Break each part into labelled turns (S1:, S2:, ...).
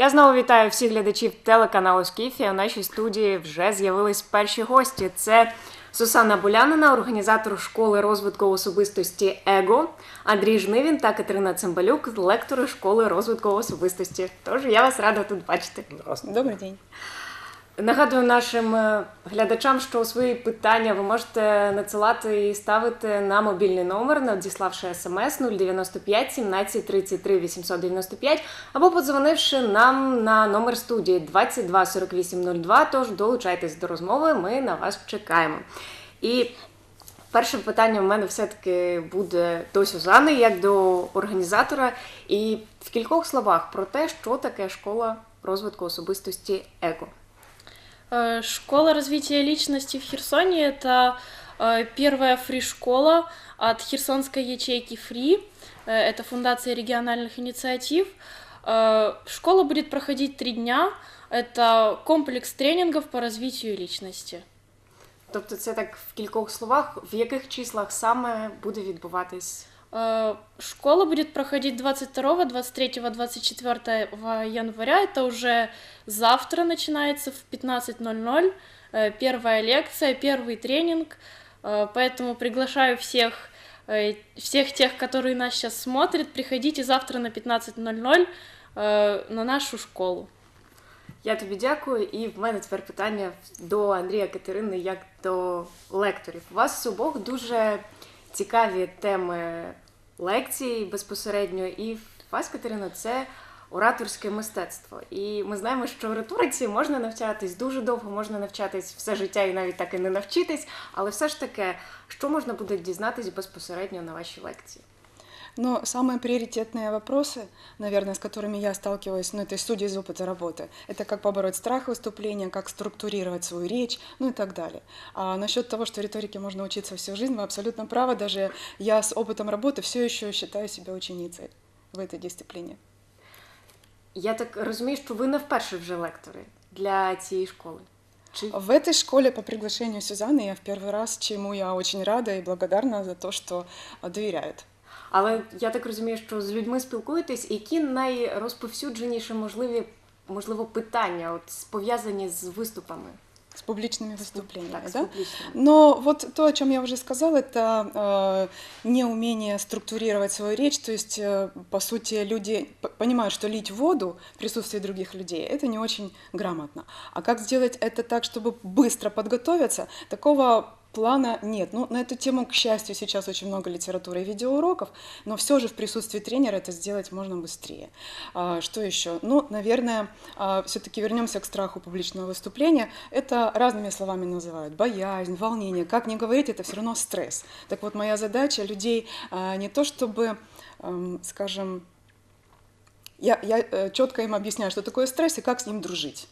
S1: Я знову вітаю всіх глядачів телеканалу Скіфі. У нашій студії вже з'явились перші гості. Це Сусана Булянина, організатор школи розвитку особистості ЕГО, Андрій Жнивін та Катерина Цимбалюк, лектори школи розвитку особистості. Тож я вас рада тут бачити.
S2: Добрий день.
S1: Нагадую нашим е, глядачам, що свої питання ви можете надсилати і ставити на мобільний номер, надіславши смс 095 17 33 895 або подзвонивши нам на номер студії 22 48 02. Тож долучайтесь до розмови, ми на вас чекаємо. І перше питання в мене все-таки буде до Сюзани, як до організатора, і в кількох словах про те, що таке школа розвитку особистості ЕКО.
S3: Э, Школа развития личности в Херсоне – это э, первая фри-школа от херсонской ячейки «Фри». Э, Это фундация региональных инициатив. Школа будет проходить три дня. Это комплекс тренингов по развитию личности.
S1: Тобто, це так в кількох словах, в яких числах саме буде відбуватись?
S3: Э, Школа будет проходить 22, 23, 24 января. Это уже завтра начинается в 15.00. Э, Первая лекция, первый тренинг. Э, Поэтому приглашаю всех, э, всех тех, которые нас сейчас смотрят, приходите завтра на 15.00 э, на нашу школу.
S1: Я тобі дякую, і в мене тепер питання до Андрія Катерини, як до лекторів. У вас обох дуже цікаві теми лекцій безпосередньо, і вас, Катерина, це ораторське мистецтво. І ми знаємо, що в риториці можна навчатись дуже довго, можна навчатись все життя і навіть так і не навчитись. Але все ж таки, що можна буде дізнатись безпосередньо на вашій лекції?
S2: Но самые приоритетные вопросы, наверное, с которыми я сталкиваюсь, ну, это из студии из опыта работы, это как побороть страх выступления, как структурировать свою речь, ну и так далее. А насчет того, что риторике можно учиться всю жизнь, вы абсолютно правы. Даже я с опытом работы все еще считаю себя ученицей в этой дисциплине.
S1: Я так розумію, що ви не вперше вже лектори для цієї школи. Чи
S2: В этой школе по приглашению Сюзанны я в первый раз, чему я очень рада и благодарна за то, что а, доверяют.
S1: Але я так розумію, що з людьми спілкуєтесь, які найрозповсюдженіші можливі можливо питання, от пов'язані з виступами.
S2: С публичными выступлениями,
S1: Так, з
S2: да?
S1: публічними.
S2: Но вот то, о чем я уже сказала, это э, неумение структурировать свою речь. То есть, э, по сути, люди п- понимают, что лить воду в присутствии других людей это не очень грамотно. А как сделать это так, чтобы быстро подготовиться, такого плана нет. Ну, на эту тему, к счастью, сейчас очень много литературы и видеоуроков, но все же в присутствии тренера это сделать можно быстрее. А, что еще? Ну, наверное, все-таки вернемся к страху публичного выступления. Это разными словами называют. Боязнь, волнение. Как не говорить, это все равно стресс. Так вот, моя задача людей а, не то чтобы, скажем, я, я четко им объясняю, что такое стресс и как с ним дружить.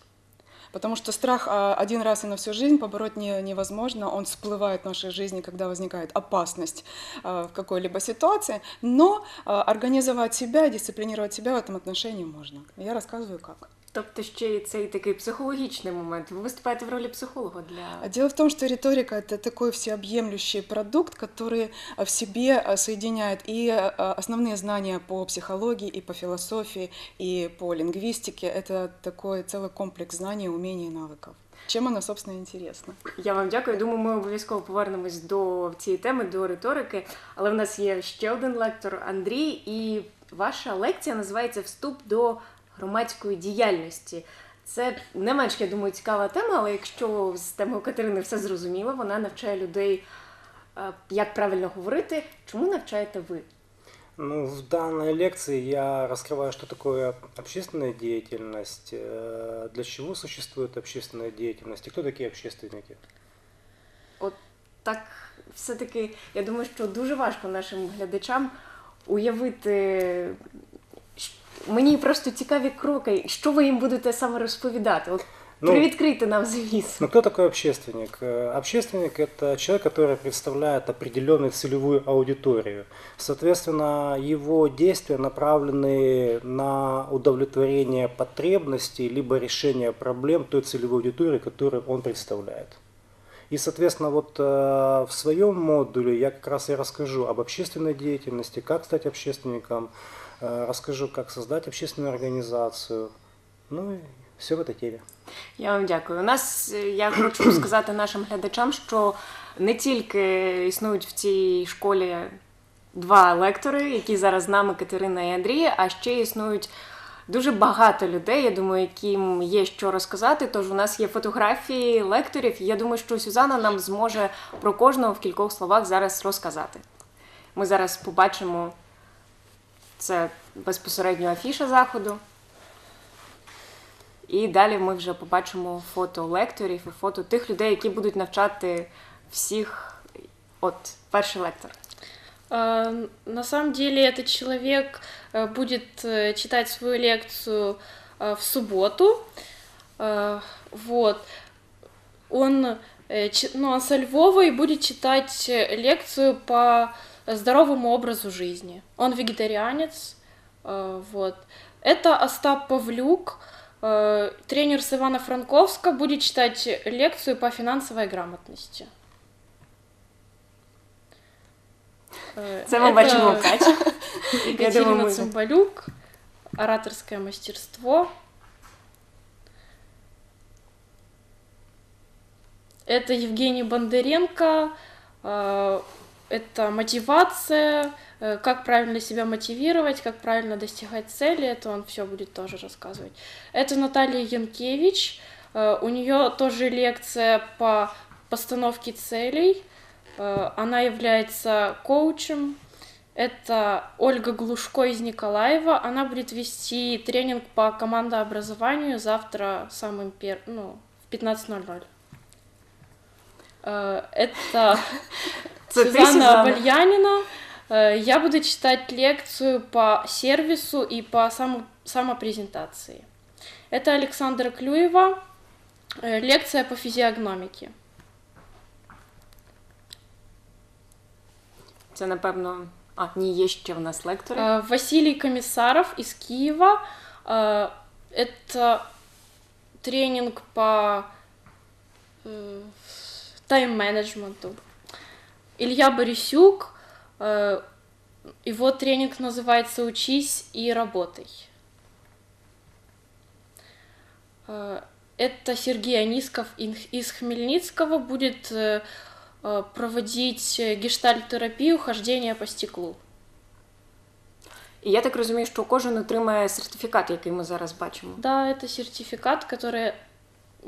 S2: Потому что страх а, один раз и на всю жизнь побороть не, невозможно. Он всплывает в нашей жизни, когда возникает опасность а, в какой-либо ситуации. Но а, организовать себя, дисциплинировать себя в этом отношении можно. Я рассказываю как.
S1: Тобто ще й цей такий психологічний момент. Ви виступаєте в ролі психолога
S2: А
S1: для
S2: Дело в том, что риторика это такой всеобъемлющий продукт, который а, в себе а, соединяет и а, основные знания по психологии, и по философии, и по лингвистике. Это такой целый комплекс знаний, умений и навыков. Чем она, собственно, интересна?
S1: я вам дякую. Думаю, ми обов'язково повернемось до цієї теми, до риторики. Але в нас є ще один лектор Андрій, і ваша лекція називається Вступ до громадської діяльності. Це не менш, я думаю, цікава тема, але якщо з темою Катерини все зрозуміло, вона навчає людей, е, як правильно говорити. Чому навчаєте ви?
S4: Ну, в данной лекции я раскрываю, что такое общественная деятельность, э, для чего существует общественная деятельность и кто такие общественники.
S1: От так все-таки я думаю, що дуже важко нашим глядачам уявити. щ- Мені просто цікаві кроки, що ви їм будете саме розповідати. От
S4: Ну,
S1: привідкрийте нам звісно.
S4: Но кто такой общественник? Э, Общественник – это человек, который представляет определенную целевую аудиторию. Соответственно, его действия направлены на удовлетворение потребностей либо решение проблем той целевой аудитории, которую он представляет. И, соответственно, вот э, в своем модуле я как раз и расскажу об общественной деятельности, как стать общественником, э, расскажу, как создать общественную организацию, Ну и все в этой теме.
S1: Я вам дякую. У нас е, я хочу сказати нашим глядачам, що не тільки існують в цій школі два лектори, які зараз з нами Катерина і Андрій, а ще існують дуже багато людей. Я думаю, яким є що розказати. Тож у нас є фотографії лекторів. і Я думаю, що Сюзанна нам зможе про кожного в кількох словах зараз розказати. Ми зараз побачимо це безпосередньо афіша заходу. І далі ми вже побачимо фото лекторів і фото тих людей, які будуть навчати всіх. От перший лектор.
S3: Э, На самом деле этот человек э, будет э, читать свою лекцию э, в субботу. Э, Вот. Он, э, чи- ну, он со Львова и будет читать э, лекцию по здоровому образу жизни. Он вегетарианец. э, Вот. Это Остап Павлюк, э, тренер с Ивано-Франковска, будет читать лекцию по финансовой грамотности. Э,
S1: Це ми
S3: это
S1: бачимо Катю. Я
S3: Екатерина Цымбалюк, ораторское мастерство. Это Евгений Бондаренко, э, это мотивация, э, как правильно себя мотивировать, как правильно достигать цели, это он все будет тоже рассказывать. Это Наталья Янкевич, э, у нее тоже лекция по постановке целей, Э, она является коучем, это Ольга Глушко из Николаева. Она будет вести тренинг по командообразованию завтра самым пер... ну, в 15.00. Э, Это Сюзанна
S1: Сюзанна?
S3: Бальянина. Я буду читать лекцию по сервису и по само- самопрезентации. Это Александра Клюева. э, Лекция по физиогномике.
S1: Це напевно. А, ні, є ще в нас лектори.
S3: Э, Василий Комиссаров из Киева. Э, Это тренинг по тайм-менеджменту. Илья Борисюк. э, Его тренинг называется «Учись и работай». Э, Это Сергей Анисков ин- из Хмельницкого будет э, э, проводить э, гештальт-терапию хождения по стеклу.
S1: І я так розумію, що кожен отримає сертифікат, який ми зараз бачимо.
S3: Да, это сертификат, который,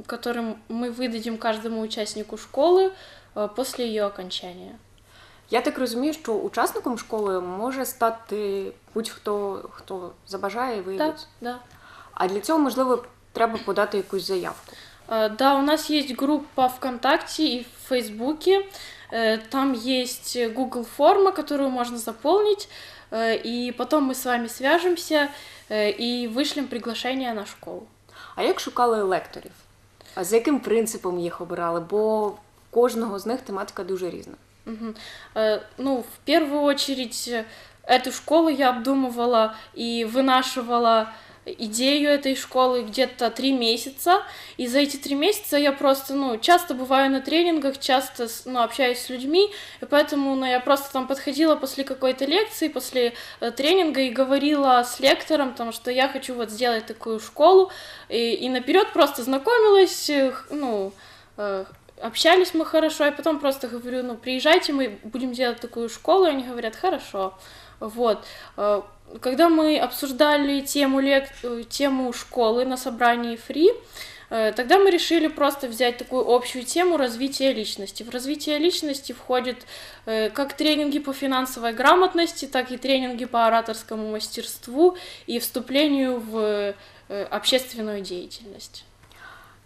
S3: которым мы выдадим каждому участнику школы э, после ее окончания.
S1: Я так розумію, що учасником школи може стати будь-хто, хто забажає і
S3: Да,
S1: виявить.
S3: да.
S1: А для цього, можливо, треба подати якусь заявку.
S3: Э, Да, у нас есть группа ВКонтакте и в Фейсбуке. Э, Там есть Google форма, которую можно заполнить, э, и потом мы с вами свяжемся э, и вышлем приглашение на школу.
S1: А як шукали лекторів? А за яким принципом їх обирали? Бо в кожного з них тематика дуже різна.
S3: Мгм. Э, Ну, в первую очередь, эту школу я обдумывала и вынашивала идею этой школы где-то три месяца. И за эти три месяца я просто, ну, часто бываю на тренингах, часто, ну, общаюсь с людьми, и поэтому, ну, я просто там подходила после какой-то лекции, после э, тренинга и говорила с лектором, потому что я хочу вот сделать такую школу, и, и наперед просто знакомилась, э, ну, э, общались мы хорошо, и потом просто говорю, ну, приезжайте, мы будем делать такую школу, и они говорят, хорошо, вот. Э, Когда мы обсуждали тему, лек... э, тему школы на собрании фри, э, тогда мы решили просто взять такую общую тему развития личности. В развитие личности входит как тренинги по финансовой грамотности, так и тренинги по ораторскому мастерству и вступлению в общественную деятельность.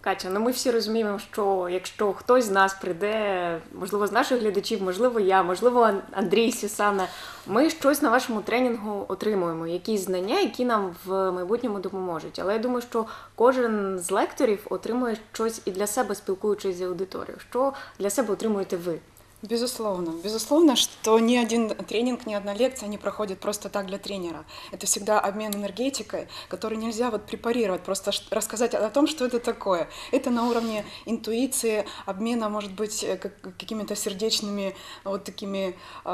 S1: Катя, ну ми всі розуміємо, що якщо хтось з нас прийде, можливо, з наших глядачів, можливо, я, можливо, Андрій Сісана, ми щось на вашому тренінгу отримуємо, якісь знання, які нам в майбутньому допоможуть. Але я думаю, що кожен з лекторів отримує щось і для себе, спілкуючись з аудиторією. Що для себе отримуєте ви
S2: Безусловно. Безусловно, что ни один тренинг, ни одна лекция не проходит просто так для тренера. Это всегда обмен энергетикой, который нельзя вот препарировать, просто рассказать о том, что это такое. Это на уровне интуиции, обмена, может быть, э, как- какими-то сердечными вот такими э,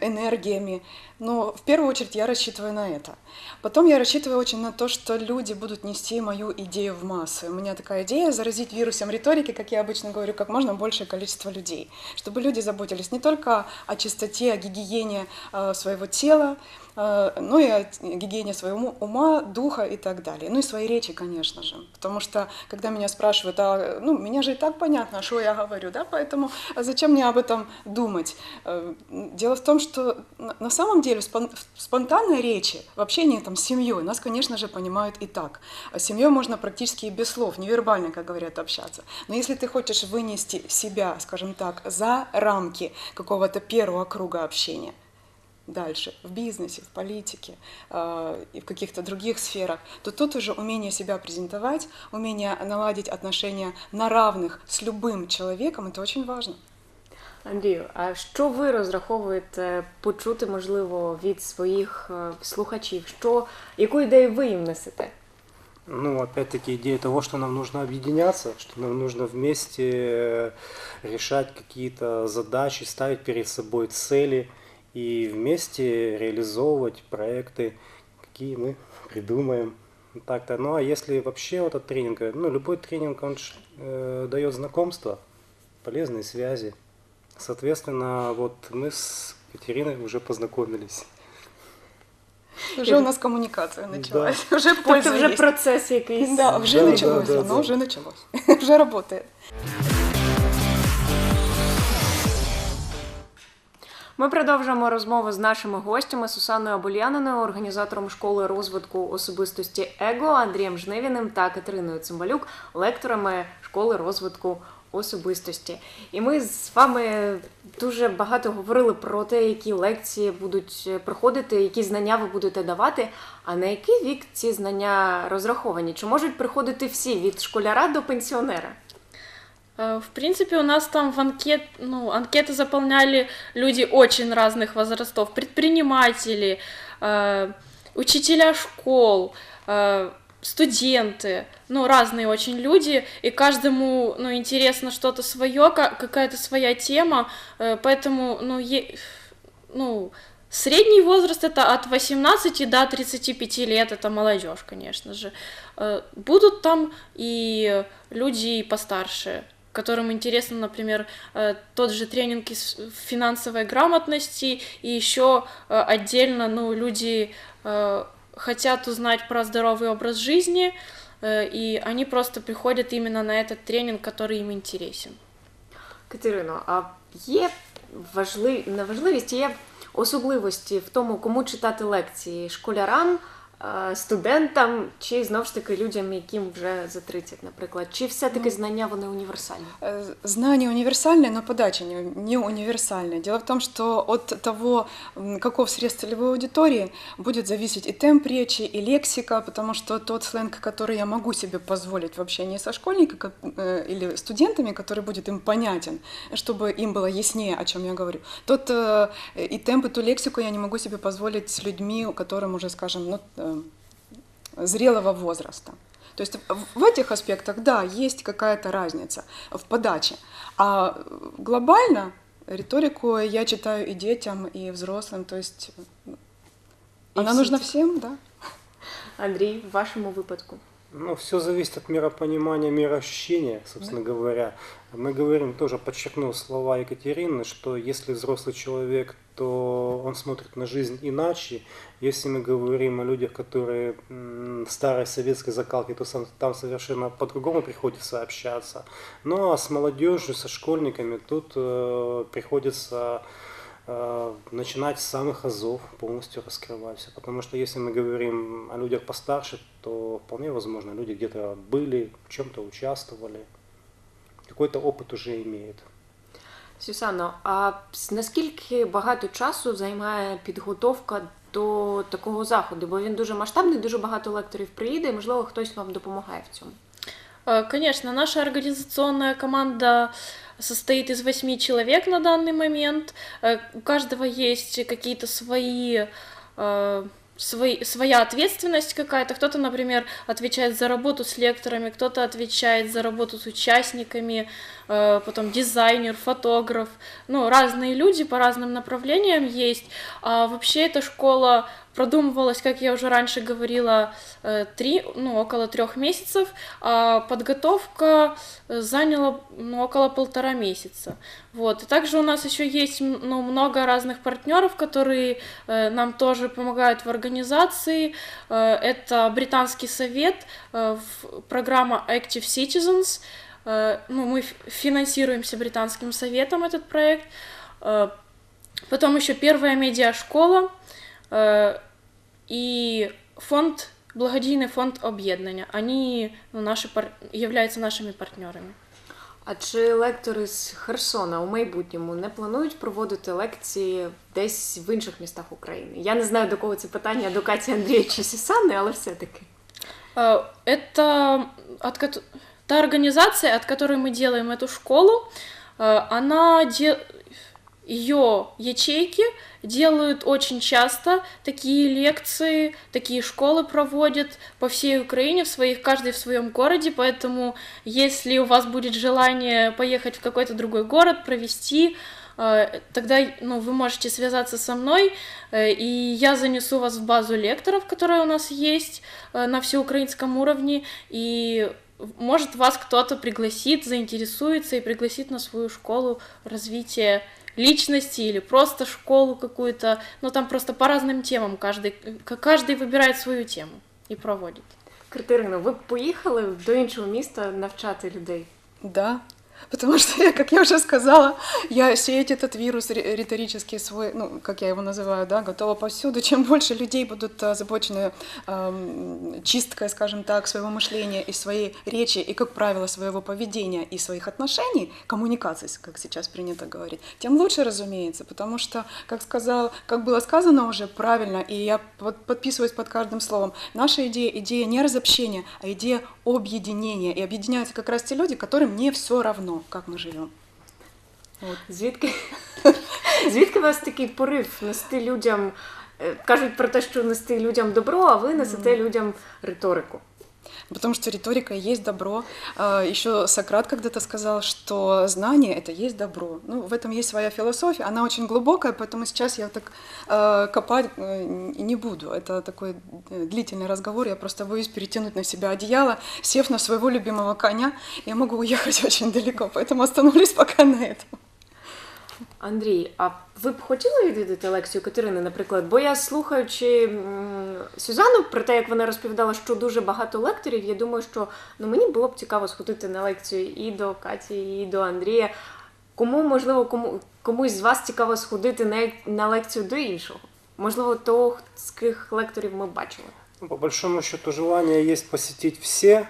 S2: энергиями. Но в первую очередь я рассчитываю на это. Потом я рассчитываю очень на то, что люди будут нести мою идею в массы. У меня такая идея заразить вирусом риторики, как я обычно говорю, как можно большее количество людей. Чтобы люди заботились не только о чистоте, о гигиене э, своего тела, э, но и о гигиене своего ума, духа и так далее. Ну и своей речи, конечно же. Потому что, когда меня спрашивают, а, ну, меня же и так понятно, что я говорю, да, поэтому а зачем мне об этом думать? Э, Дело в том, что на самом деле спон- в спонтанной речи, в общении там, с семьей, нас, конечно же, понимают и так. А С семьей можно практически и без слов, невербально, как говорят, общаться. Но если ты хочешь вынести себя, скажем так, за рамки какого-то первого круга общения, дальше, в бизнесе, в политике э, и в каких-то других сферах, то тут уже умение себя презентовать, умение наладить отношения на равных с любым человеком, это очень важно.
S1: Андрію, а що ви розраховуєте почути, можливо, від своїх е, слухачів? Що, яку ідею ви їм несете?
S4: Ну, опять-таки, идея того, что нам нужно объединяться, что нам нужно вместе э, решать какие-то задачи, ставить перед собой цели и вместе реализовывать проекты, какие мы придумаем. Так-то. Ну, а если вообще вот этот тренинг, э, ну, любой тренинг, он э, дает знакомства, полезные связи. Соответственно, вот мы с Катериной уже познакомились.
S2: Уже у нас коммуникация началась, уже
S1: Тобто
S2: польза
S1: вже
S2: есть.
S1: процес якийсь.
S2: Да, уже
S4: Да, да,
S2: началось,
S4: да,
S2: оно
S4: да.
S2: уже началось, уже работает.
S1: Ми продовжуємо розмову з нашими гостями Сусаною Абульяниною, організатором школи розвитку особистості ЕГО, Андрієм Жнивіним та Катериною Цимбалюк, лекторами школи розвитку особистості. І ми з вами дуже багато говорили про те, які лекції будуть проходити, які знання ви будете давати. А на який вік ці знання розраховані? Чи можуть приходити всі від школяра до пенсіонера?
S3: Э, В принципе, у нас там в анкет, ну, анкеты заполняли люди очень разных возрастов, предприниматели, э, учителя школ, э, студенты, ну, разные очень люди, и каждому, ну, интересно что-то свое, какая-то своя тема, поэтому, ну, е- ну, средний возраст это от 18 до 35 лет, это молодежь, конечно же. Будут там и люди постарше, которым интересно, например, э, тот же тренинг из финансовой грамотности, и еще э, отдельно, ну, люди э, хотят узнать про здоровый образ жизни, э, и они просто приходят именно на этот тренинг, который им интересен.
S1: Катерино, а є важлив... не важливість, є особливості в тому, кому читати лекції школярам, е, Студентам чи знову ж таки людям, яким вже за 30, наприклад, чи все-таки знання вони універсальні?
S2: Знание универсальное, но подача не, универсальная. Дело в том, что от того, каков срез целевой аудитории, будет зависеть и темп речи, и лексика, потому что тот сленг, который я могу себе позволить в общении со школьниками э, или студентами, который будет им понятен, чтобы им было яснее, о чем я говорю, тот э, и темп, и ту лексику я не могу себе позволить с людьми, которым уже, скажем, ну, э, зрелого возраста. То есть в- этих аспектах, да, есть какая-то разница в подаче. А глобально риторику я читаю и детям, и взрослым, то есть
S1: И
S2: она нужна всем, да.
S1: Андрій, в вашому випадку.
S4: Ну, все зависит от миропонимания, мироощущения, собственно говоря. Мы говорим, тоже подчеркнул слова Екатерины, что если взрослый человек, то он смотрит на жизнь иначе. Если мы говорим о людях, которые старой советской закалки, то там совершенно по-другому приходится общаться. Ну, а с молодежью, со школьниками тут э, приходится э, начинать с самых азов, полностью раскрывать все. Потому что если мы говорим о людях постарше, то вполне возможно, люди где-то были, в чем-то участвовали, какой-то опыт уже имеют.
S1: Сюсано, а с- наскільки багато часу займає підготовка до такого заходу? Бо він дуже масштабний, дуже багато лекторів приїде, і можливо хтось вам допомагає в цьому.
S3: Э, Конечно, наша организационная команда состоит из восьми человек на данный момент. Э, У каждого есть какие-то свои свои, своя ответственность какая-то. Кто-то, например, отвечает за работу с лекторами, кто-то отвечает за работу с участниками, э, потом дизайнер, фотограф. Ну, разные люди по разным направлениям есть. А вообще эта школа продумывалась, как я уже раньше говорила, э, три, ну, около трех месяцев, а подготовка э, заняла ну, около полтора месяца. Вот. И также у нас еще есть ну, много разных партнеров, которые э, нам тоже помогают в организации. Это Британский совет, программа Active Citizens. Ну, мы финансируемся Британским советом этот проект. Потом еще первая медиашкола и фонд благодійний фонд об'єднання. Они ну, наши пар... являются нашими партнерами.
S1: А чи лектори з Херсона у майбутньому не планують проводити лекції десь в інших містах України? Я не знаю, до кого це питання, до Каті Андрія чи Сюсани, але все-таки.
S3: Э, Это от кото- та организация, от которой мы делаем эту школу, э, она де... ее ячейки делают очень часто такие лекции, такие школы проводят по всей Украине, в своих, каждый в своем городе, поэтому если у вас будет желание поехать в какой-то другой город, провести, э, тогда ну, вы можете связаться со мной, э, и я занесу вас в базу лекторов, которая у нас есть э, на всеукраинском уровне, и может вас кто-то пригласит, заинтересуется и пригласит на свою школу развития личности или просто школу какую-то, но там просто по разным темам каждый, к- каждый выбирает свою тему и проводит.
S1: Катерино, ви б поїхали до іншого міста навчати людей?
S2: Да, потому что, как я уже сказала, я сеять этот вирус ри- риторический свой, ну, как я его называю, да, готова повсюду. Чем больше людей будут озабочены ам, чисткой, скажем так, своего мышления и своей речи, и, как правило, своего поведения и своих отношений, коммуникаций, как сейчас принято говорить, тем лучше, разумеется, потому что, как сказал, как было сказано уже правильно, и я под- подписываюсь под каждым словом, наша идея, идея не разобщения, а идея объединения. И объединяются как раз те люди, которым не все равно, как ми живемо. От.
S1: Звідки, звідки у вас такий порив нести людям? е, Кажуть про те, що нести людям добро, а ви несете людям риторику.
S2: Потому что риторика есть добро. Еще Сократ когда-то сказал, что знание — это есть добро. Ну, в этом есть своя философия, она очень глубокая, поэтому сейчас я так э, копать э, не буду. Это такой э, длительный разговор, я просто боюсь перетянуть на себя одеяло, сев на своего любимого коня, я могу уехать очень далеко, поэтому остановлюсь пока на этом.
S1: Андрій, а ви б хотіли відвідати лекцію Катерини, наприклад? Бо я слухаючи м, Сюзанну про те, як вона розповідала, що дуже багато лекторів, я думаю, що ну мені було б цікаво сходити на лекцію і до Каті, і до Андрія. Кому можливо, кому комусь з вас цікаво сходити на, на лекцію до іншого? Можливо, того, з ких лекторів ми бачили.
S4: По большому счету желание есть посетить все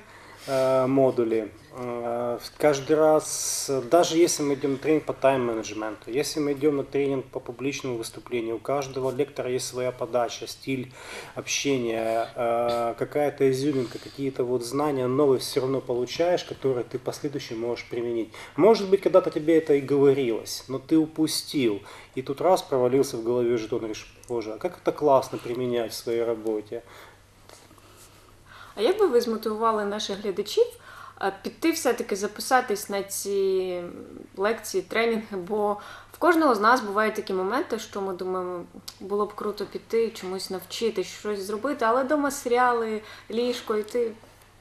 S4: э, модули. Э, каждый раз, даже если мы идем на тренинг по тайм-менеджменту, если мы идем на тренинг по публичному выступлению, у каждого лектора есть своя подача, стиль общения, э, какая-то изюминка, какие-то вот знания новые все равно получаешь, которые ты в последующем можешь применить. Может быть, когда-то тебе это и говорилось, но ты упустил. И тут раз провалился в голове жетон, говоришь, боже, а как это классно применять в своей работе.
S1: А як би ви змотивували наших глядачів піти все-таки записатись на ці лекції, тренінги? Бо в кожного з нас бувають такі моменти, що ми думаємо, було б круто піти, чомусь навчитись, щось зробити, але дома серіали, ліжко, і ти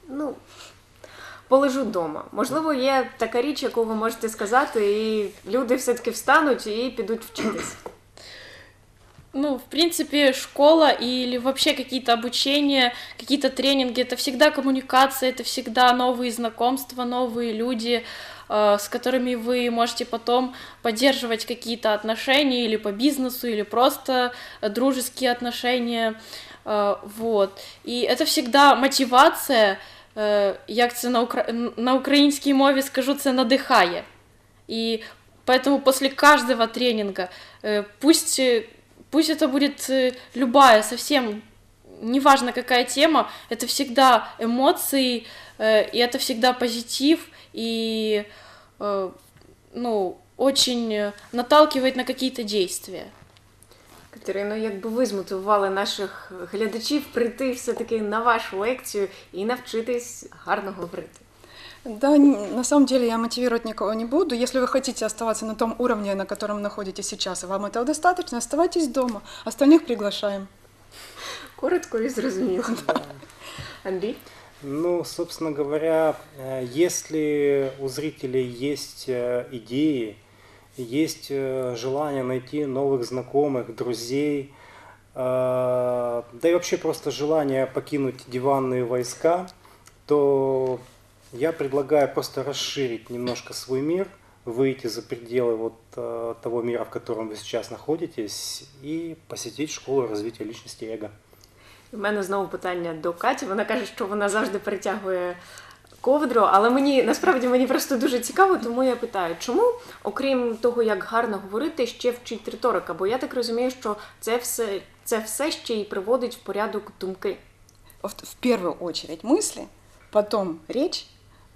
S1: ну. Полежу вдома. Можливо, є така річ, яку ви можете сказати, і люди все-таки встануть і підуть вчитись.
S3: Ну, в принципе, школа или вообще какие-то обучения, какие-то тренинги, это всегда коммуникация, это всегда новые знакомства, новые люди, э, с которыми вы можете потом поддерживать какие-то отношения или по бизнесу, или просто э, дружеские отношения. Э, Вот. И это всегда мотивация, э, як це на, укра... на українській мові скажу, це надихає. И поэтому после каждого тренинга, э, пусть, э, пусть это будет э, любая, совсем неважно какая тема, это всегда эмоции, э, и это всегда позитив, и э, ну, очень э, наталкивает на какие-то действия.
S1: Катерино, якби ви змотивували наших глядачів прийти все-таки на вашу лекцію і навчитись гарно говорити.
S2: Да, н- на самом деле я мотивировать никого не буду. Если вы хотите оставаться на том уровне, на котором находитесь сейчас, и вам этого достаточно, оставайтесь дома. Остальных приглашаем.
S1: Коротко і зрозуміло. Андрій?
S4: Ну, собственно говоря, э, если у зрителей есть э, идеи, есть э, желание найти новых знакомых, друзей, э, да и вообще просто желание покинуть диванные войска, то я предлагаю просто расширить немножко свой мир, выйти за пределы вот э, того мира, в котором вы сейчас находитесь, и посетить школу развития личности эго.
S1: У мене знову питання до Каті. Вона каже, що вона завжди перетягує ковдру, але мені насправді мені просто дуже цікаво, тому я питаю, чому, окрім того, як гарно говорити, ще вчить риторика? Бо я так розумію, що це все, це все ще й приводить в порядок думки.
S2: В, в первую очередь мысли, потом речь,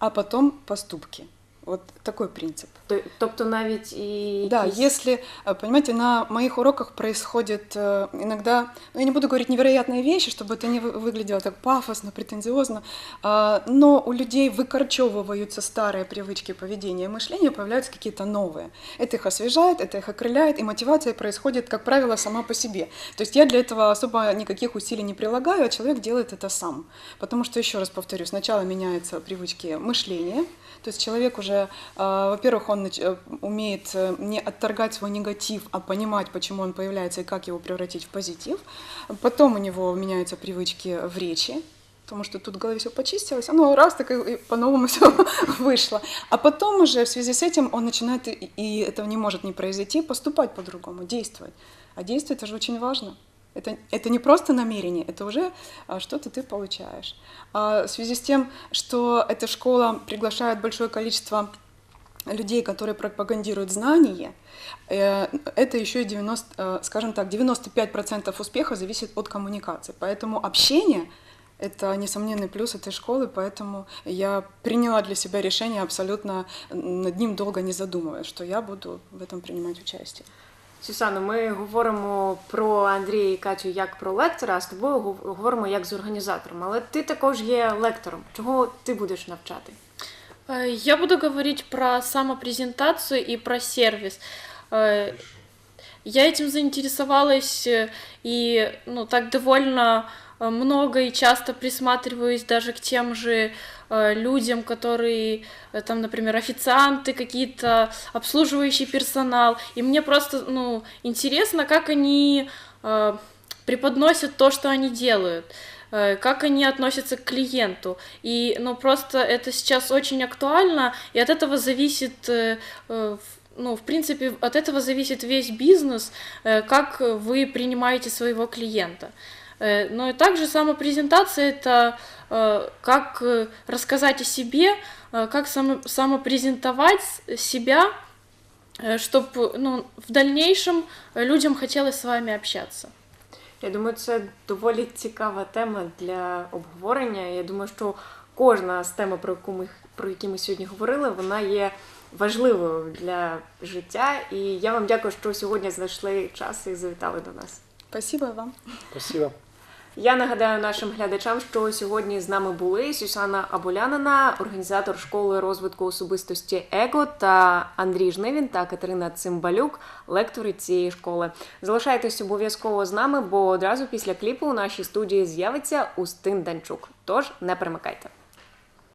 S2: А потом поступки. Вот такой принцип.
S1: То- Тобто навіть і
S2: Да,
S1: якісь-
S2: если, э, понимаете, на моих уроках происходит э, иногда, ну, я не буду говорить невероятные вещи, чтобы это не вы- выглядело так пафосно, претензиозно, а, но у людей выкорчевываются старые привычки поведения и мышления, появляются какие-то новые. Это их освежает, это их окрыляет, и мотивация происходит, как правило, сама по себе. То есть я для этого особо никаких усилий не прилагаю, а человек делает это сам. Потому что, еще раз повторю, сначала меняются привычки мышления, то есть человек уже, а, во-первых, он э, умеет э, не отторгать свой негатив, а понимать, почему он появляется и как его превратить в позитив. Потом у него меняются привычки в речи, потому что тут в голове все почистилось, оно раз так и, по-новому все вышло. А потом уже в связи с этим он начинает, и этого не может не произойти, поступать по-другому, действовать. А действовать это же очень важно. Это, это не просто намерение, это уже а, что-то ты получаешь. А в связи с тем, что эта школа приглашает большое количество людей, которые пропагандируют знания, э, это еще и 90, э, скажем так, 95% успеха зависит от коммуникации. Поэтому общение – это несомненный плюс этой школы, поэтому я приняла для себя решение абсолютно над ним долго не задумываясь, что я буду в этом принимать участие.
S1: Сюсано, ми говоримо про Андрія і Катю як про лектора, а з тобою гов- говоримо як з організатором. Але ти також є лектором. Чого ти будеш навчати?
S3: Э, Я буду говорить про самопрезентацию и про сервис. Э, Я этим заинтересовалась э, и ну, так довольно э, много и часто присматриваюсь даже к тем же э, людям, которые, э, там, например, официанты, какие-то обслуживающий персонал. И мне просто ну, интересно, как они э, преподносят то, что они делают э, как они относятся к клиенту. И, ну, просто это сейчас очень актуально, и от этого зависит, э, э, ну, в принципе, от этого зависит весь бизнес, э, как вы принимаете своего клиента. Э, Но и также самопрезентация – это э, как э, рассказать о себе, э, как само- самопрезентовать с- себя, чтобы ну, в дальнейшем э, людям хотелось с вами общаться.
S1: Я думаю, це доволі цікава тема для обговорення. Я думаю, що кожна з тем, про яку ми про які ми сьогодні говорили, вона є важливою для життя. І я вам дякую, що сьогодні знайшли час і завітали до нас.
S2: Спасибо вам.
S4: Спасибо.
S1: Я нагадаю нашим глядачам, що сьогодні з нами були Сюсана Абулянина, організатор школи розвитку особистості ЕГО та Андрій Жнивін та Катерина Цимбалюк, лектори цієї школи. Залишайтесь обов'язково з нами, бо одразу після кліпу у нашій студії з'явиться Устин Данчук. Тож не перемикайте.